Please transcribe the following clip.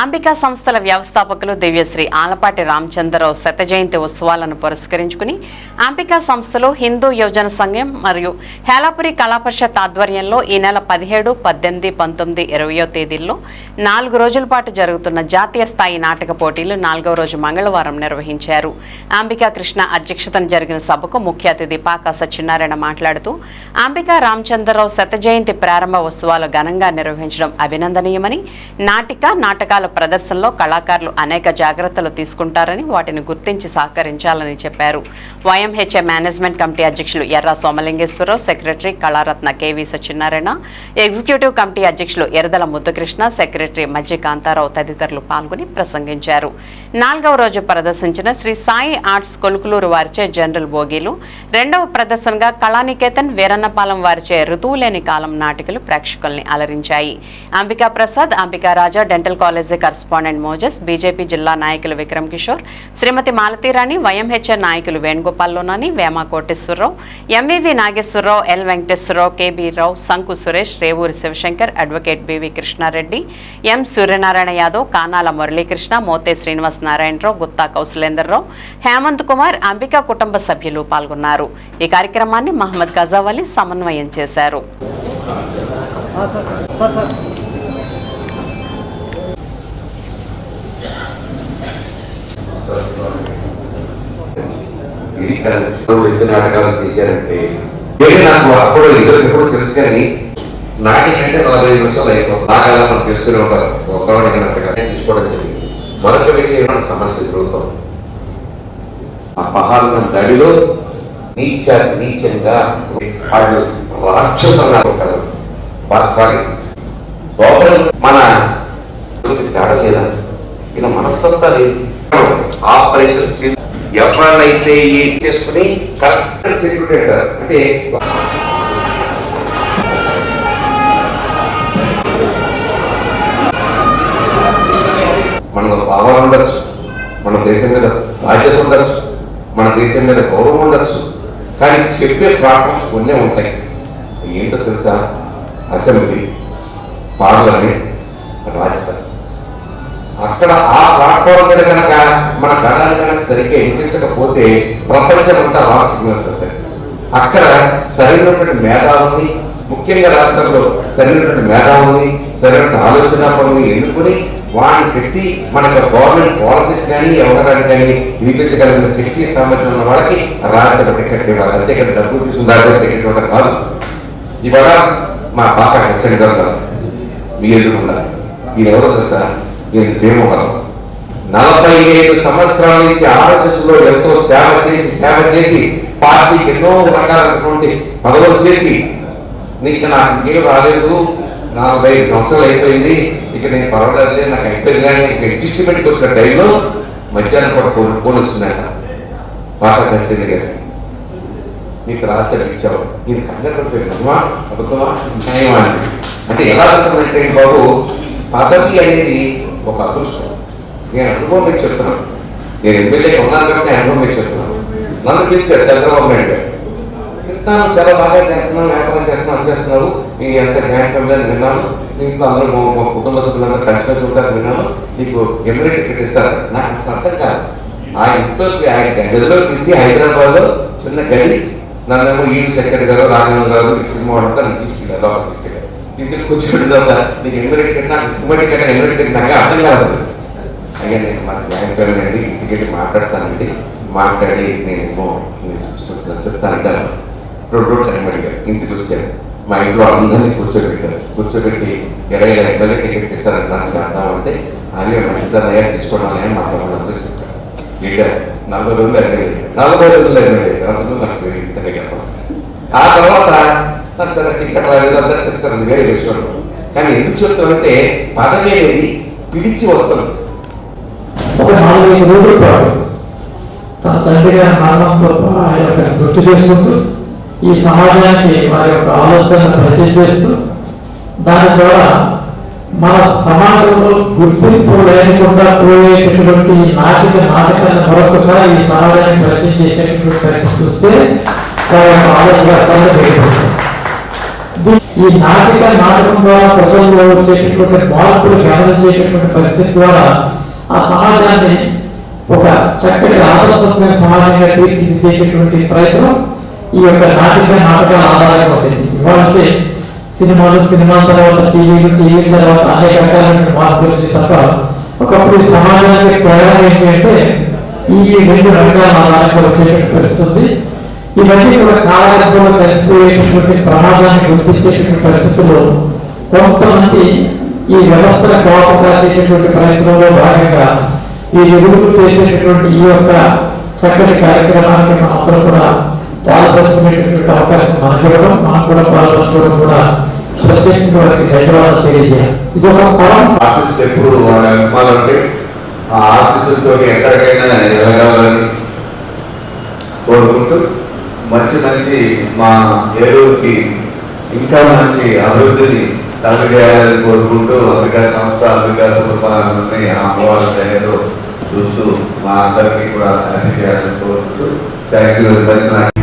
అంబికా సంస్థల వ్యవస్థాపకులు దివ్యశ్రీ ఆలపాటి రామచంద్రరావు శత జయంతి ఉత్సవాలను పురస్కరించుకుని అంబికా సంస్థలు హిందూ యువజన సంఘం మరియు హేలాపురి కళాపరిషత్ ఆధ్వర్యంలో ఈ నెల పదిహేడు పద్దెనిమిది పంతొమ్మిది ఇరవయో తేదీల్లో నాలుగు రోజుల పాటు జరుగుతున్న జాతీయ స్థాయి నాటక పోటీలు నాలుగవ రోజు మంగళవారం నిర్వహించారు. అంబికా కృష్ణ అధ్యక్షతన జరిగిన సభకు ముఖ్య అతిథి పాకా సత్యనారాయణ మాట్లాడుతూ అంబికా రామచంద్రరావు శత జయంతి ప్రారంభ ఉత్సవాలు ఘనంగా నిర్వహించడం అభినందనీయమని నాటిక నాటకాల ప్రదర్శనలో కళాకారులు అనేక జాగ్రత్తలు తీసుకుంటారని వాటిని గుర్తించి సహకరించాలని చెప్పారు. వైఎంహెచ్ఏ మేనేజ్మెంట్ కమిటీ అధ్యక్షులు Erra Somalingeswararao secretary Kalaratna K V Satyanarayana executive committee అధ్యక్షులు ఎరదల ముద్దుకృష్ణ సెక్రటరీ మజ్జి కాంతారావు తదితరులు పాల్గొని ప్రసంగించారు. నాలుగవ రోజు ప్రదర్శించిన శ్రీ సాయి ఆర్ట్స్ కొలుకులూరు వారిచే జనరల్ బోగీలు రెండవ ప్రదర్శనగా కళానికేతన్ వీరన్నపాలెం వారిచే ఋతువులేని కాలం నాటికలు ప్రేక్షకుల్ని అలరించాయి. Ambika Prasad Ambika Raja dental college correspondent Moses BJP జిల్లా నాయకులు విక్రమ్ కిషోర్ శ్రీమతి మాలతీరాణి వైఎంహెచ్ఆర్ నాయకులు Venugopal Lonani Vema Koteswararao MVV Nageswararao L Venkateswararao KB Rao Shanku Suresh Revuri Sivashankar advocate BV Krishnareddy M Suryanarayana Yadav Kanala Muralikrishna Mothe Srinivas Narayanarao Gutta Kausalendarrao Hemanth Kumar Ambika కుటుంబ సభ్యులు పాల్గొన్నారు. ఈ కార్యక్రమాన్ని మహమ్మద్ గజావలి సమన్వయం చేశారు. Sir నాటకాలు చేశారంటే ఏమి నాకు అప్పుడు ఇద్దరు ఎప్పుడు తెలుసు కానీ నాటికంటే నలభై ఐదు నిమిషాలు అయిపోతుంది నాగాల మనం తెలుస్తూనే ఉంటారు. ఒకరికి తీసుకోవడం జరిగింది మరొక విషయం సమస్య ఎదురవుతాం ఆ పహాలను నడిలో నీచ నీచంగా వాళ్ళు రాక్షసంగా ఉంటారు. సారీ లోపల మన తేడా లేదా ఇలా మనస్తత్వాలు ఆపరేషన్ ఎవరైతే ఏం చేసుకుని కరెక్ట్ సెక్యూరిటీ అంటే మన భావాలు ఉండొచ్చు మన దేశం మీద బాధ్యత ఉండొచ్చు మన దేశం మీద గౌరవం ఉండొచ్చు. కానీ చెప్పే పాఠం కొన్ని ఉంటాయి. ఏంటో తెలుసా? అసెంబ్లీ పార్లమెంట్ రాజ్యసభ అక్కడ ఆ ప్లాట్ఫామ్ మీద కనుక మన గణాలు కనుక సరిగ్గా వినిపించకపోతే ప్రపంచం అంతా రాంగ్ సిగ్నల్స్ వస్తాయి. అక్కడ సరైనటువంటి మేధావుల్ని ముఖ్యంగా రాష్ట్రంలో సరైనటువంటి మేధావుల్ని సరైన ఆలోచన పనులు ఎన్నుకుని వాడిని పెట్టి మనకు గవర్నమెంట్ పాలసీస్ కానీ ఎవరికి కానీ వినిపించగలిగిన శక్తి సామర్థ్యం ఉన్న వాళ్ళకి రాజ్యసభ టికెట్ ఇవ్వాలి. అంతే ఇక్కడ డబ్బు తీసుకుని రాజ్యసభ టికెట్ ఇవ్వడం కాదు. ఇవాళ మా పాప హెచ్చరిక గారు కాదు మీ ఎదురుకుండా ఈయన ఎవరో తెలుసా? ఈయన దేవోహరం నలభై ఐదు సంవత్సరాల నుంచి ఆర్ఎస్ఎస్లో ఎంతో సేవ చేసి సేవ చేసి పార్టీకి ఎన్నో రకాలైనటువంటి పదవులు చేసి నీకు నాకు ఇంకేం రాలేదు నలభై ఐదు సంవత్సరాలు అయిపోయింది ఇక నేను పర్వాలేదు నాకు అయిపోయింది కానీ ఇక అడ్జస్ట్మెంట్కి వచ్చిన టైంలో మధ్యాహ్నం కూడా ఫోన్ ఫోన్ వచ్చిందట. పాట చచ్చింది గారు. నీకు రాశారు ఇచ్చావు ఇది కన్నటువంటి నిజమా అబద్ధమా న్యాయమా అంటే ఎలా ఉంటుందంటే బాబు పదవి అనేది ఒక అదృష్టం. నేను అనుభవం మీకు చెప్తున్నాను. నేను ఎమ్మెల్యే ఉన్నాను కాబట్టి నేను అనుభవం మీకు చెప్తున్నాను. నన్ను పిలిచారు చంద్రబాబు నాయుడు గారు. కృష్ణాను చాలా బాగా చేస్తున్నాను వ్యాపారం చేస్తున్నాను చేస్తున్నావు. నీ ఎంత జాయింట్ ఫ్యామిలీ అని విన్నాను. ఇంట్లో అందరూ మా- కుటుంబ సభ్యులందరూ కలిసి చూడడానికి విన్నాను. నీకు ఎమ్మెల్యే టికెట్ ఇస్తారు. నాకు అసలు అర్థం కాదు. ఆ ఇంట్లోకి ఆ గదిలో పిలిచి హైదరాబాద్లో చిన్న గది నన్నేమో ఈ సెక్రటరీ గారు రాఘవేంద్ర గారు ఈ సినిమా వాళ్ళంతా నన్ను తీసుకెళ్ళారు లోపల తీసుకెళ్ళారు. తీసుకెళ్ళి కూర్చోబెట్టిన నీకు ఎమ్మెల్యే టికెట్ నాకు సినిమా టికెట్ ఎమ్మెల్యే టికెట్ నాకు అర్థం కాదు. అయ్యా నేను మా జాయింట్ ఫ్యామిలీ అండి ఇంటికి మాట్లాడతానండి మాట్లాడి నేను చెప్తాను అంటాను రెండు రోజులు టైం అడిగారు ఇంటికి వచ్చారు. మా ఇంట్లో అందరినీ కూర్చోబెట్టారు. కూర్చోబెట్టి ఇరవై ఐదు ఎమ్మెల్యే టికెట్ ఇస్తారని దాన్ని చేద్దామంటే అదే మంచిదన్నయ్య తీసుకోవడం అని మా తమ్ముడు చెప్పారు. లీడర్ నలభై రోజులు ఎమ్మెల్యే నలభై రోజులు ఎమ్మెల్యే అంతకు నాకు ఇంత ఆ తర్వాత నాకు సరే టికెట్ రాలేదు అందరూ చెప్తారు. వేరే విషయంలో. కానీ ఎందుకు చెప్తానంటే పదవి అనేది పిలిచి వస్తుంది. ఒక నాలుగైదు రోజుల పాటు తన తండ్రి గారి మరణంతో ఆయన గుర్తు చేసుకుంటూ ఈ సమాజానికి వారి యొక్క ఆలోచనలు పరిచయం చేస్తూ దాని ద్వారా మన సమాజంలో గుర్తింపు లేకుండా పోయేటటువంటి నాటిక నాటకాన్ని మరొకసారి ఈ సమాజానికి పరిచయం చేసేటటువంటి పరిస్థితి చూస్తే ఈ నాటిక నాటకం ద్వారా ప్రజల్లో వచ్చేటటువంటి మార్పులు గమనించేటటువంటి పరిస్థితి ద్వారా ఆ సమాజాన్ని ఒక చక్కటి ఆదర్శమైన సమాజంగా తీర్చిదిద్దేటటువంటి ప్రయత్నం ఈ యొక్క నాటిక నాటకాల ఆధారంగా ఉంటుంది ఇవాళకి సినిమాలు సినిమా తర్వాత టీవీలు టీవీ తర్వాత అనేక రకాలైన మార్పులు వచ్చాయి. తప్ప ఒకప్పుడు ఈ సమాజానికి ప్రేరణ ఏంటి అంటే ఈ రెండు రంగాల ఆధారంగా వచ్చేటట్టు పరిస్థితుంది ఇవన్నీ కూడా కాలగర్భంలో చచ్చిపోయేటటువంటి ప్రమాదాన్ని గుర్తించేటటువంటి పరిస్థితుల్లో కొంతమంది ఈ వ్యవస్థల కోపం కాసేటటువంటి ప్రయత్నంలో భాగంగా ఈ ఎదురు చేసేటటువంటి ఈ యొక్క చక్కటి కార్యక్రమానికి మనందరం కూడా పాల్పంచుకునేటటువంటి అవకాశం మనకి ఇవ్వడం మనం కూడా పాల్పంచుకోవడం కూడా ప్రత్యేకంగా వారికి ధన్యవాదాలు తెలియజేయాలి. ఇది ఒక పొలం ఆశీస్ ఎప్పుడు వాళ్ళ ఆ ఆశీస్సుతో ఎక్కడికైనా వెళ్ళగలని కోరుకుంటూ మంచి మంచి మా ఏలూరుకి ఇంకా మంచి అభివృద్ధిని కలగజేయాలని కోరుకుంటూ అమెరికా సంస్థ అమెరికా కుటుంబాలని ఆ అమ్మవారి దయతో చూస్తూ మా అందరికీ కూడా అన్ని చేయాలని కోరుకుంటూ థ్యాంక్ యూ వెరీ మచ్